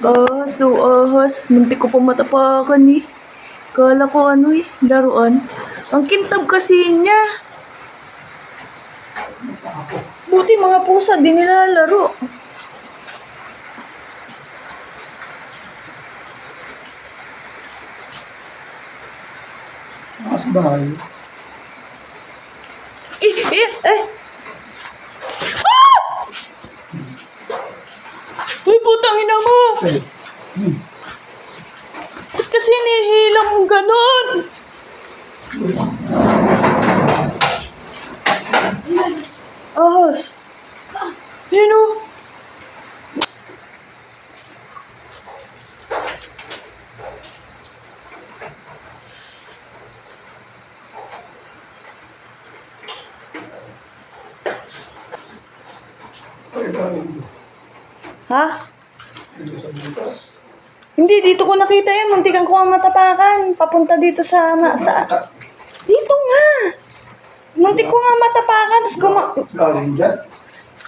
Ah, so ahas. Muntik ko pa matapakan eh. Kala ko ano eh, laruan. Ang kintab kasi niya. Buti mga pusa di nilalaro. Mas bahay. Eh, eh, eh. Putang ina mo! Ba't kasi nihila mong ganon? Ahas. Yun o. Ha? Hindi, dito ko nakita yan. Muntikan ko ang matapakan. Papunta dito sa... Ma, sa dito nga. Muntik ko nga matapakan. Tapos guma... Galing dyan.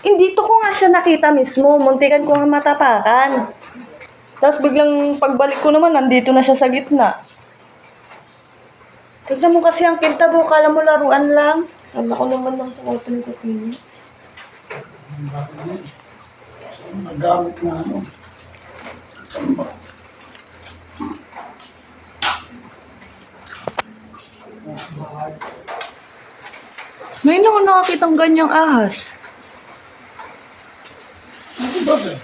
Hindi, dito ko nga siya nakita mismo. Muntikan ko nga matapakan. Tapos biglang pagbalik ko naman, nandito na siya sa gitna. Tignan mo kasi ang kintab mo. Kala mo laruan lang. Kala ko naman lang sa cotton ko kini. Nagamit na ano. Saan ba? Mas bahay. Ngayon ako nakakitang ganyang ahas. Ano ba ba?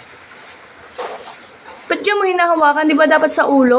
Ba't yan mo hinahawakan? Di ba dapat sa ulo?